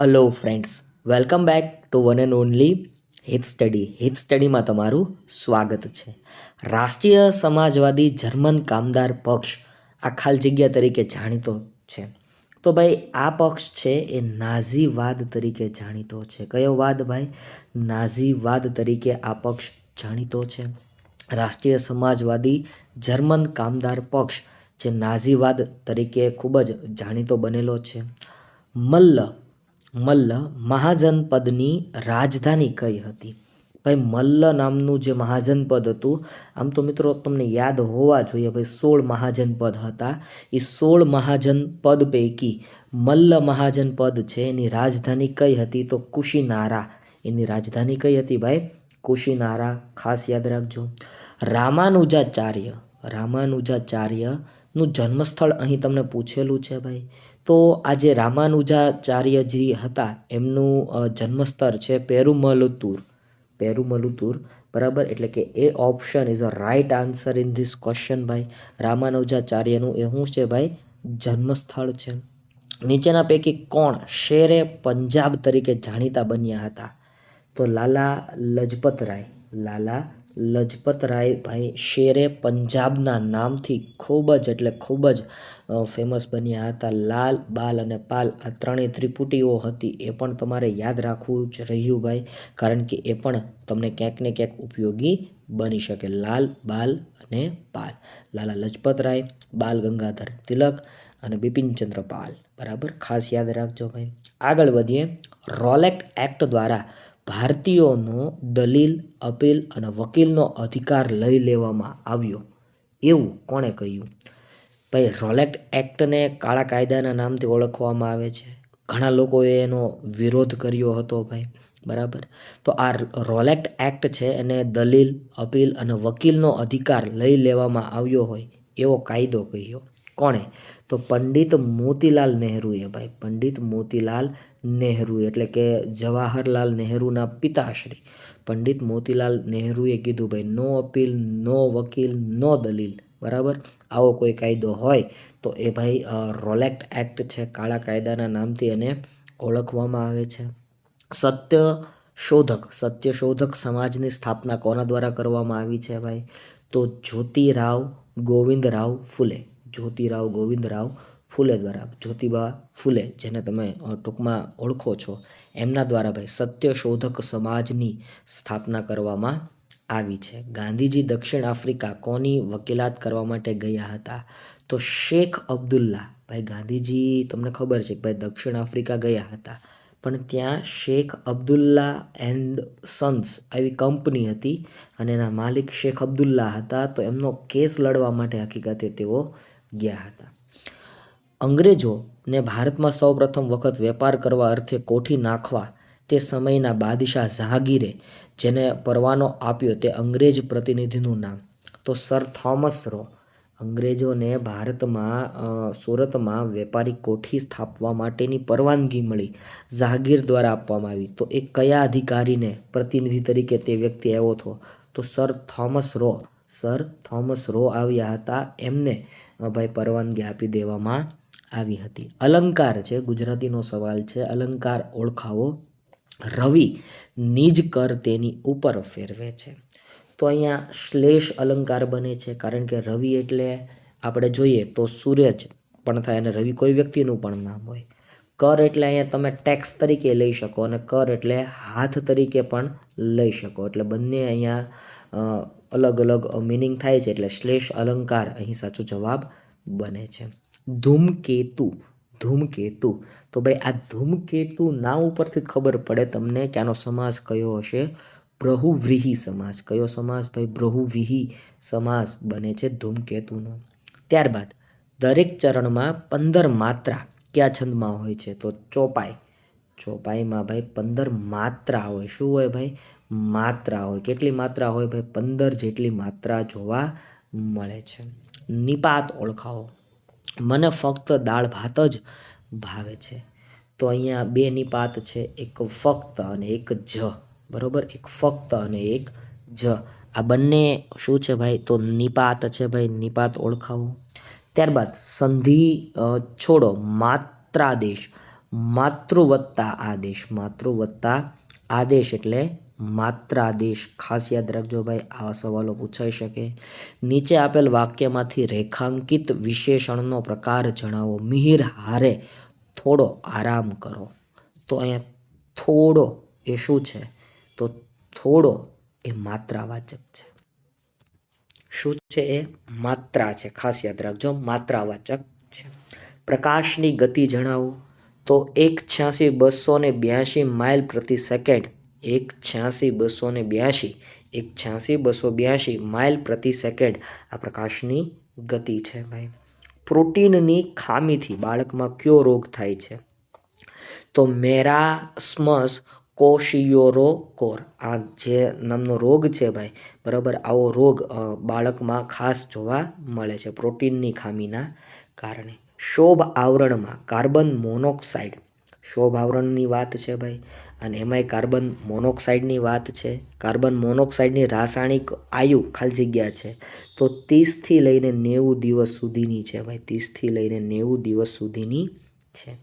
Hello friends welcome back to one and only Hit study Hit સ્ટડીમાં તમારું સ્વાગત છે. રાષ્ટ્રીય સમાજવાદી જર્મન કામદાર પક્ષ આ ખાલી જગ્યા તરીકે જાણીતો છે. તો ભાઈ, આ પક્ષ છે એ નાઝીવાદ તરીકે જાણીતો છે. કયો વાદ ભાઈ? નાઝીવાદ તરીકે આ પક્ષ જાણીતો છે. રાષ્ટ્રીય સમાજવાદી જર્મન કામદાર પક્ષ, જે નાઝીવાદ તરીકે ખૂબ જ જાણીતો બનેલો છે. મલ્લ મલ્લ મહાજનપદની રાજધાની કઈ હતી? ભાઈ, મલ્લ નામનું જે મહાજનપદ હતું, આમ તો મિત્રો તમને યાદ હોવા જોઈએ, ભાઈ, સોળ મહાજનપદ હતા. એ સોળ મહાજનપદ પૈકી મલ્લ મહાજનપદ છે, એની રાજધાની કઈ હતી? તો કુશીનારા. એની રાજધાની કઈ હતી ભાઈ? કુશીનારા. ખાસ યાદ રાખજો. રામાનુજાચાર્ય, રામાનુજાચાર્યનું જન્મસ્થળ અહીં તમને પૂછેલું છે ભાઈ. તો આ જે રામાનુજાચાર્યજી હતા, એમનું જન્મસ્થળ છે પેરુમલુતુર. પેરુમલુતુર, બરાબર? એટલે કે એ option is a right answer in this question ભાઈ. રામાનુજાચાર્યનું એ શું છે ભાઈ? જન્મસ્થળ છે. નીચેના પૈકી કોણ શેરે પંજાબ તરીકે જાણીતા બન્યા હતા? તો લાલા લજપત રાય લાલા લજપત રાય ભાઈ શેરે પંજાબના નામથી ખૂબ જ એટલે ખૂબ જ ફેમસ બન્યા હતા. લાલ, બાલ અને પાલ આ ત્રણેય ત્રિપુટીઓ હતી. એ પણ તમારે યાદ રાખવું જ રહ્યું ભાઈ, કારણ કે એ પણ તમને ક્યાંક ને ક્યાંક ઉપયોગી બની શકે. લાલ, બાલ અને પાલ. લાલા લજપત રાય, બાલ ગંગાધર તિલક અને બિપિનચંદ્ર પાલ. બરાબર? ખાસ યાદ રાખજો ભાઈ. આગળ વધીએ. રોલેક્ટ એક્ટ દ્વારા ભારતીયોનો દલીલ, અપીલ અને વકીલનો અધિકાર લઈ લેવામાં આવ્યો. એવું કોણે કહ્યું? ભાઈ રોલેક્ટ એક્ટને કાળા કાયદાના નામથી ઓળખવામાં આવે છે. ઘણા લોકોએ એનો વિરોધ કર્યો હતો ભાઈ, બરાબર? તો આ રોલેક્ટ એક્ટ છે, એને દલીલ, અપીલ અને વકીલનો અધિકાર લઈ લેવામાં આવ્યો હોય એવો કાયદો કહ્યો. કોણે? તો પંડિત મોતીલાલ નહેરુએ ભાઈ, પંડિત મોતીલાલ નહેરુ એટલે કે જવાહરલાલ નહેરુના પિતાશ્રી. પંડિત મોતીલાલ નહેરુએ કીધું, ભાઈ, નો અપીલ, નો વકીલ, નો દલીલ. બરાબર? આવો કોઈ કાયદો હોય તો એ ભાઈ રોલેક્ટ એક્ટ છે, કાળા કાયદાના નામથી એને ઓળખવામાં આવે છે. સત્ય શોધક સત્ય શોધક સમાજની સ્થાપના કોના દ્વારા કરવામાં આવી છે ભાઈ? તો જ્યોતિરાવ ગોવિંદરાવ ફૂલે. જ્યોતિરાવ ગોવિંદરાવ ફૂલે દ્વારા. જ્યોતિબા ફૂલે, જેને તમે ટૂંકમાં ઓળખો છો, એમના દ્વારા ભાઈ સત્ય શોધક સમાજની સ્થાપના કરવામાં આવી છે. ગાંધીજી દક્ષિણ આફ્રિકા કોની વકીલાત કરવા માટે ગયા હતા? તો શેખ અબ્દુલ્લા. ભાઈ ગાંધીજી, તમને ખબર છે કે ભાઈ દક્ષિણ આફ્રિકા ગયા હતા. પણ ત્યાં શેખ અબ્દુલ્લા એન્ડ સન્સ આવી કંપની હતી અને એના માલિક શેખ અબ્દુલ્લા હતા. તો એમનો કેસ લડવા માટે હકીકતે તેઓ ગયા હતા. અંગ્રેજોને ભારતમાં સૌપ્રથમ વખત વેપાર કરવા અર્થે કોઠી નાખવા તે સમયના બાદશાહ જહાંગીરે જેને પરવાનો આપ્યો તે અંગ્રેજ પ્રતિનિધિનું નામ. તો સર થોમસ રો, અંગ્રેજોને ભારતમાં સુરતમાં વેપારી કોઠી સ્થાપવા માટેની પરવાનગી મળી જહાંગીર દ્વારા આપવામાં આવી. તો એ કયા અધિકારીને પ્રતિનિધિ તરીકે તે વ્યક્તિ આવ્યો હતો? તો sir Thomas Roe sir Thomas Roe આવ્યા હતા. એમને ભાઈ પરવાનગી આપી દેવામાં આવી હતી. અલંકાર છે, ગુજરાતીનો સવાલ છે. અલંકાર ઓળખાવો રવિ નિજ કર તેની ઉપર ફેરવે છે. તો અહીંયા શ્લેષ અલંકાર બને છે, કારણ કે રવિ એટલે આપણે જોઈએ તો સૂર્યજ પણ થાય અને રવિ કોઈ વ્યક્તિનું પણ નામ હોય. કર એટલે અહીંયા તમે ટેક્સ તરીકે લઈ શકો અને કર એટલે હાથ તરીકે પણ લઈ શકો. એટલે બંને અહીંયા અલગ અલગ મિનિંગ થાય છે એટલે શ્લેષ અલંકાર અહીં સાચો જવાબ બને છે. ધૂમકેતુ ધૂમકેતુ. તો ભાઈ આ ધૂમકેતુ નામ ઉપરથી ખબર પડે તમને કે આનો સમાસ કયો હશે? બ્રહુવ્રીહી સમાસ. કયો સમાસ ભાઈ? બ્રહુવ્રીહી સમાસ બને છે ધૂમકેતુનો. ત્યારબાદ દરેક ચરણમાં પંદર માત્રા કયા છંદમાં હોય છે? તો ચોપાઈ. ચોપાઈમાં ભાઈ પંદર માત્રા હોય. શું હોય ભાઈ? માત્રા હોય. કેટલી માત્રા હોય ભાઈ? પંદર જેટલી માત્રા જોવા મળે છે. નિપાત ઓળખાવો. મને ફક્ત દાળ ભાત જ ભાવે છે. તો અહીંયા બે નિપાત છે. એક ફક્ત અને એક જ. બરાબર? એક ફક્ત અને એક જ. આ બંને શું છે ભાઈ? તો નિપાત છે ભાઈ. નિપાત ઓળખાવો. ત્યારબાદ સંધિ છોડો. માત્રાદેશ. માતૃવત્તા આદેશ. માતૃવત્તા આદેશ એટલે માત્રાદેશ. ખાસ યાદ રાખજો ભાઈ, આવા સવાલો પૂછાઈ શકે. નીચે આપેલ વાક્યમાંથી રેખાંકિત વિશેષણનો પ્રકાર જણાવો. મિહિર હારે થોડો આરામ કરો. તો અહીંયા થોડો એ શું છે? તો થોડો એ માત્રાવાચક છે. શું છે એ? માત્રા છે. ખાસ યાદ રાખજો, માત્રાવાચક છે. પ્રકાશની ગતિ જણાવો. તો એક છ્યાસી બસો ને બ્યાસી માઇલ પ્રતિ સેકન્ડ એક છ્યાસી બસો ને બ્યાસી એક છ્યાસી બસો બ્યાસી માઇલ પ્રતિ સેકન્ડ આ પ્રકાશની ગતિ છે ભાઈ. પ્રોટીનની ખામીથી બાળકમાં કયો રોગ થાય છે? તો મેરાસ્મસ કોશિયોરો કોર આ જે નામનો રોગ છે ભાઈ, બરાબર આવો રોગ બાળકમાં ખાસ જોવા મળે છે પ્રોટીનની ખામીના કારણે. શોભ આવરણમાં કાર્બન મોનોક્સાઇડ શોભ આવરણની વાત છે ભાઈ. અને એમાંય કાર્બન મોનોક્સાઇડની વાત છે. કાર્બન મોનોક્સાઇડની રાસાયણિક આયુ ખાલી જગ્યા છે. તો ત્રીસથી લઈને નેવું દિવસ સુધીની છે ભાઈ. ત્રીસથી લઈને નેવું દિવસ સુધીની છે.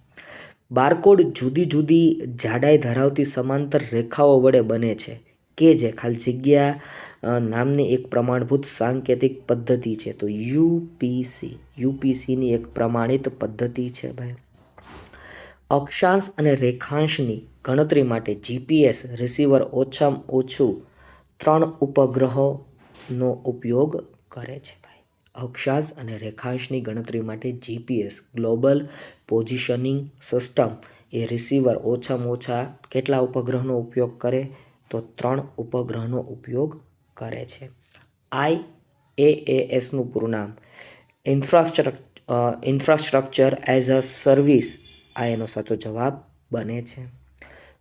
બારકોડ જુદી જુદી જાડાઈ ધરાવતી સમાંતર રેખાઓ વડે બને છે. કે જે ખાલી જગ્યા નામની એક પ્રમાણભૂત સાંકેતિક પદ્ધતિ છે. તો યુપીસી યુપીસીની એક પ્રમાણિત પદ્ધતિ છે ભાઈ. અક્ષાંશ અને રેખાંશની ગણતરી માટે જીપીએસ રિસીવર ઓછામાં ઓછું ત્રણ ઉપગ્રહોનો ઉપયોગ કરે છે ભાઈ. અક્ષાંશ અને રેખાંશની ગણતરી માટે જીપીએસ ગ્લોબલ પોઝિશનિંગ સિસ્ટમ એ રિસીવર ઓછામાં ઓછા કેટલા ઉપગ્રહનો ઉપયોગ કરે? તો ત્રણ ઉપગ્રહનો ઉપયોગ કરે છે. આઈ એ એસનું પૂરું નામ. Infrastructure infrastructure as a service આ એનો સાચો જવાબ બને છે.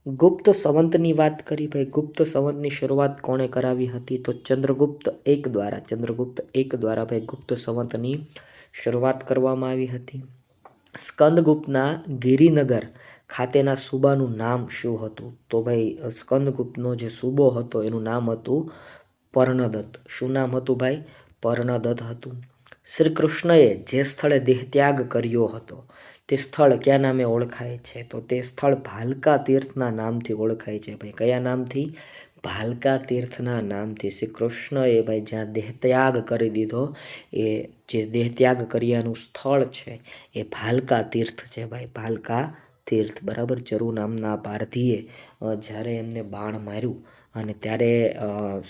ગુપ્ત સંવંતની વાત કરી, ભાઈ. ગુપ્ત સંવંતની શરૂઆત કોણે કરાવી હતી? તો ચંદ્રગુપ્ત એક દ્વારા, ચંદ્રગુપ્ત એક દ્વારા, ભાઈ, ગુપ્ત સંવંતની શરૂઆત કરવામાં આવી હતી. સ્કંદગુપ્તના ગિરિનગર ખાતેના સૂબાનું નામ શું હતું? તો ભાઈ, સ્કંદગુપ્તનો જે સૂબો હતો, એનું નામ હતું પર્ણદત્ત. શું નામ હતું ભાઈ? પર્ણદત્ત હતું. શ્રી કૃષ્ણએ જે સ્થળે દેહત્યાગ કર્યો હતો તે સ્થળ કયા નામે ઓળખાય છે? તો તે સ્થળ ભાલકા તીર્થના નામથી ઓળખાય છે. ભાઈ, કયા નામથી? ભાલકા તીર્થના નામથી. શ્રી કૃષ્ણએ ભાઈ, જ્યાં દેહત્યાગ કરી દીધો, એ જે દેહત્યાગ કર્યાનું સ્થળ છે, એ ભાલકા તીર્થ છે ભાઈ. ભાલકા તીર્થ, બરાબર? ચરુ નામના પારધીએ જ્યારે એમને બાણ માર્યું અને ત્યારે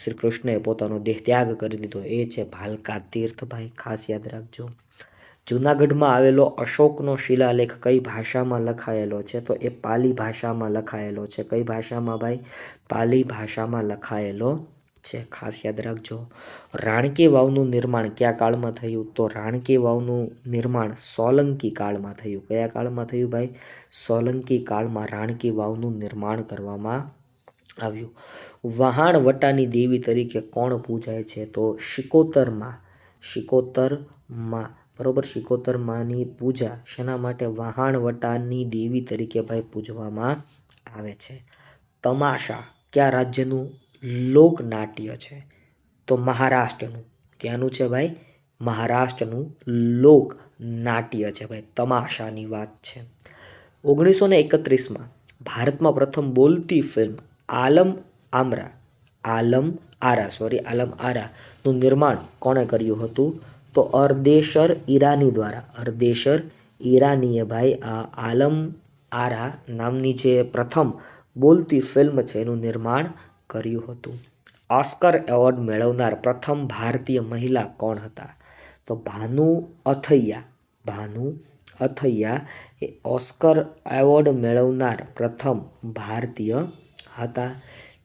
શ્રી કૃષ્ણએ પોતાનો દેહ ત્યાગ કરી દીધો. એ છે ભાલકા તીર્થ, ભાઈ. ખાસ યાદ રાખજો. જૂનાગઢમાં આવેલો અશોકનો શિલાલેખ કઈ ભાષામાં લખાયેલો છે? તો એ પાલી ભાષામાં લખાયેલો છે. કઈ ભાષામાં ભાઈ? પાલી ભાષામાં લખાયેલો છે. ખાસ યાદ રાખજો. રાણકી વાવનું નિર્માણ કયા કાળમાં થયું? તો રાણકી વાવનું નિર્માણ સોલંકી કાળમાં થયું. કયા કાળમાં થયું ભાઈ? સોલંકી કાળમાં રાણકી વાવનું નિર્માણ કરવામાં આવ્યું. વહાણવટાની દેવી તરીકે કોણ પૂજાય છે? તો શિકોતરમાં શિકોતરમાં બરોબર? શિકોતરમાંની પૂજા શેના માટે વહાણવટાની દેવી તરીકે ભાઈ પૂજવામાં આવે છે. તમાશા કયા રાજ્યનું લોકનાટ્ય છે? તો મહારાષ્ટ્રનું. ક્યાંનું છે ભાઈ? મહારાષ્ટ્રનું લોક નાટ્ય છે ભાઈ. તમાશાની વાત છે. ઓગણીસો ને એકત્રીસમાં ભારતમાં પ્રથમ બોલતી ફિલ્મ આલમ આમરા. આલમ આરા. સોરી, આલમ આરાનું નિર્માણ કોણે કર્યું હતું? તો અર્દેશર ઈરાની દ્વારા. અર્દેશર ઈરાનીએ ભાઈ, આ આલમ આરા નામની જે પ્રથમ બોલતી ફિલ્મ છે, એનું નિર્માણ કર્યું હતું. ઓસ્કર એવોર્ડ મેળવનાર પ્રથમ ભારતીય મહિલા કોણ હતા? તો ભાનુ અથૈયા. ભાનુ અથૈયા એ ઓસ્કર એવોર્ડ મેળવનાર પ્રથમ ભારતીય હતા.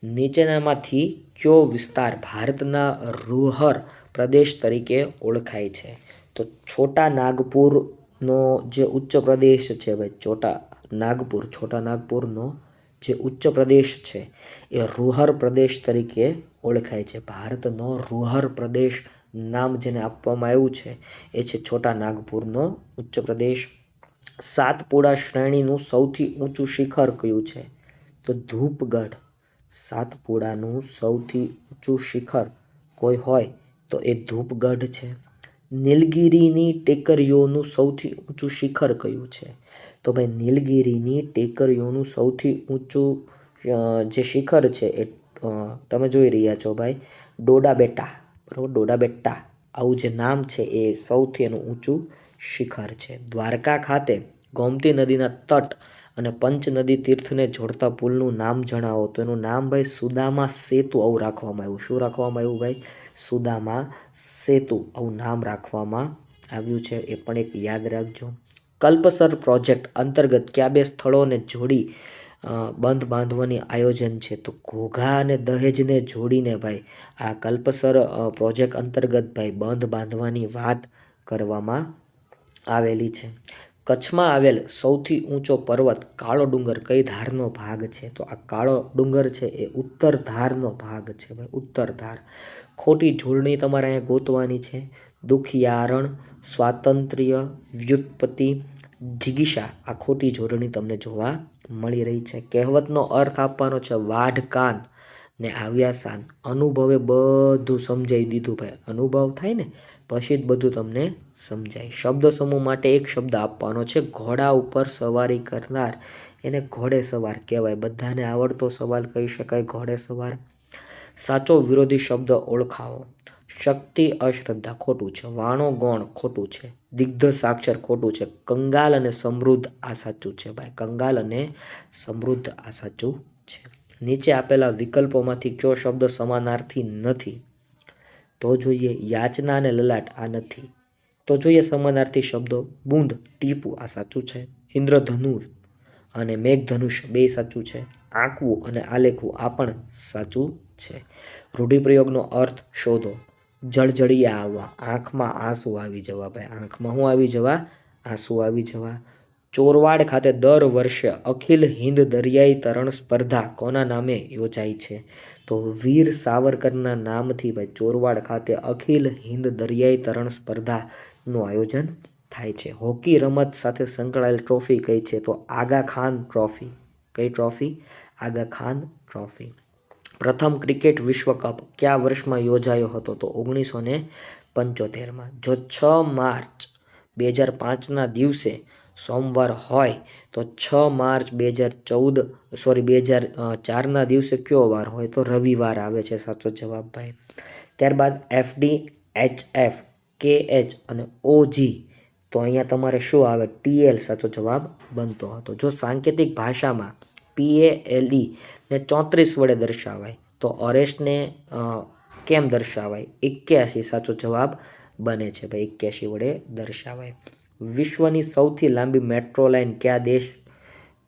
નીચેનામાંથી કયો વિસ્તાર ભારતના રૂહર પ્રદેશ તરીકે ઓળખાય છે. તો છોટા નાગપુરનો જે ઉચ્ચ પ્રદેશ છે ભાઈ, છોટા નાગપુર, છોટા નાગપુરનો જે ઉચ્ચ પ્રદેશ છે, એ રૂહર પ્રદેશ તરીકે ઓળખાય છે. ભારતનો રૂહર પ્રદેશ નામ જેને આપવામાં આવ્યું છે, એ છે છોટા નાગપુરનો ઉચ્ચ પ્રદેશ. સાતપુડા શ્રેણીનું સૌથી ઊંચું શિખર કયું છે? તો ધૂપગઢ. સાતપુડાનું સૌથી ઊંચું શિખર કોઈ હોય તો એ ધૂપગઢ છે. નીલગિરીની ટેકરીઓનું સૌથી ઊંચું શિખર કયું છે? તો ભાઈ, નીલગિરીની ટેકરીઓનું સૌથી ઊંચું જે શિખર છે એ તમે જોઈ રહ્યા છો ભાઈ ડોડા બેટા બરાબર? ડોડા બેટ્ટા આવું જે નામ છે એ સૌથી એનું ઊંચું શિખર છે. દ્વારકા ખાતે ગોમતી નદીના તટ અને પંચ નદી તીર્થને જોડતા પુલનું નામ જણાવો. તો એનું નામ ભાઈ સુદામા સેતુ આવું રાખવામાં આવ્યું. શું રાખવામાં આવ્યું ભાઈ? સુદામા સેતુ આવું નામ રાખવામાં આવ્યું છે. એ પણ એક યાદ રાખજો. કલ્પસર પ્રોજેક્ટ અંતર્ગત કયા બે સ્થળોને જોડી બંધ બાંધવાની આયોજન છે? તો ઘોઘા અને દહેજને જોડીને ભાઈ આ કલ્પસર પ્રોજેક્ટ અંતર્ગત ભાઈ બંધ બાંધવાની વાત કરવામાં આવેલી છે. કચ્છમાં આવેલ સૌથી ઊંચો પર્વત કાળો ડુંગર કઈ ધારનો ભાગ છે? તો આ કાળો ડુંગર છે એ ઉત્તર ધારનો ભાગ છે ભાઈ, ઉત્તર ધાર. ખોટી જોડણી તમારે અહીંયા ગોતવાની છે. દુખિયારણ, સ્વાતંત્ર્ય, વ્યુત્પત્તિ જિગીષા આ ખોટી જોડણી તમને જોવા મળી રહી છે. કહેવતનો અર્થ આપવાનો છે વાઢ કાન ને આવ્યા શાન અનુભવે બધું સમજાવી દીધું ભાઈ. અનુભવ થાય ને, પછી જ બધું તમને સમજાય. શબ્દ સમૂહ માટે એક શબ્દ આપવાનો છે, ઘોડા ઉપર સવારી કરનાર. એને ઘોડે સવાર કહેવાય. બધાને આવડતો સવાલ કહી શકાય, ઘોડે સવાર. સાચો વિરોધી શબ્દ ઓળખાવો. શક્તિ અશ્રદ્ધા ખોટું છે. વાણો ગૌણ ખોટું છે. દિગ્ધ સાક્ષર ખોટું છે. કંગાલ અને સમૃદ્ધ આ સાચું છે ભાઈ. કંગાલ અને સમૃદ્ધ આ સાચું છે. નીચે આપેલા વિકલ્પોમાંથી કયો શબ્દ સમાનાર્થી નથી? તો જોઈએ યાચના અને લલાટ આ નથી. તો જોઈએ સમાનાર્થી શબ્દો. બુંદ, ટીપું આ સાચું છે. ઇન્દ્રધનુષ અને મેઘધનુષ બે સાચું છે. આંકવું અને આલેખવું આ પણ સાચું છે. રૂઢિપ્રયોગનો અર્થ શોધો. જળજળિયા આવવા આંખમાં આંસુ આવી જવા ભાઈ. આંખમાં હું આવી જવા? આંસુ આવી જવા. ચોરવાડ ખાતે દર વર્ષે અખિલ હિન્દ દરિયાઈ તરણ સ્પર્ધા કોના નામે યોજાય છે? તો વીર સાવરકરના નામથી ભાઈ ચોરવાડ ખાતે અખિલ હિન્દ દરિયાઈ તરણ સ્પર્ધાનું આયોજન થાય છે. હોકી રમત સાથે સંકળાયેલ ટ્રોફી કઈ છે? તો આગા ખાન ટ્રોફી. કઈ ટ્રોફી? આગા ખાન ટ્રોફી. પ્રથમ ક્રિકેટ વિશ્વ કપ કયા વર્ષમાં યોજાયો હતો? તો ઓગણીસો ને પંચોતેરમાં. જો છ માર્ચ બે હજાર પાંચના દિવસે સોમવાર હોય તો છ માર્ચ બે હજાર ચૌદ સોરી બે હજાર ચારના દિવસે કયો વાર હોય તો રવિવાર આવે છે સાચો જવાબ ભાઈ. ત્યારબાદ એફડી એચ એફ, કે એચ અને ઓજી તો અહીંયા તમારે શું આવે? ટીએલ સાચો જવાબ બનતો હતો. જો સાંકેતિક ભાષામાં પીએએલઈ ને ચોત્રીસ વડે દર્શાવાય, તો અરેસ્ટને કેમ દર્શાવાય? એક્યાસી સાચો જવાબ બને છે ભાઈ. એક્યાસી વડે દર્શાવાય. વિશ્વની સૌથી લાંબી મેટ્રો લાઇન કયા દેશ,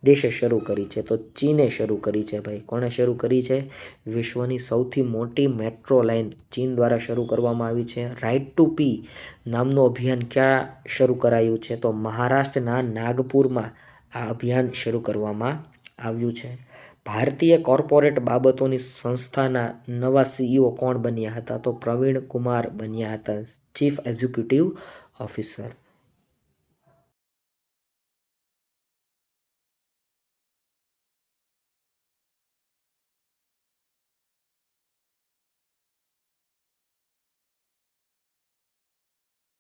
દેશે શરૂ કરી છે? તો ચીને શરૂ કરી છે ભાઈ. કોણે શરૂ કરી છે? વિશ્વની સૌથી મોટી મેટ્રો લાઇન ચીન દ્વારા શરૂ કરવામાં આવી છે. રાઇટ ટુ પી નામનું અભિયાન ક્યાં શરૂ કરાયું છે? તો મહારાષ્ટ્રના નાગપુરમાં આ અભિયાન શરૂ કરવામાં આવ્યું છે. ભારતીય કોર્પોરેટ બાબતોની સંસ્થાના નવા સીઈઓ કોણ બન્યા હતા? તો પ્રવીણ કુમાર બન્યા હતા ચીફ એક્ઝિક્યુટિવ ઓફિસર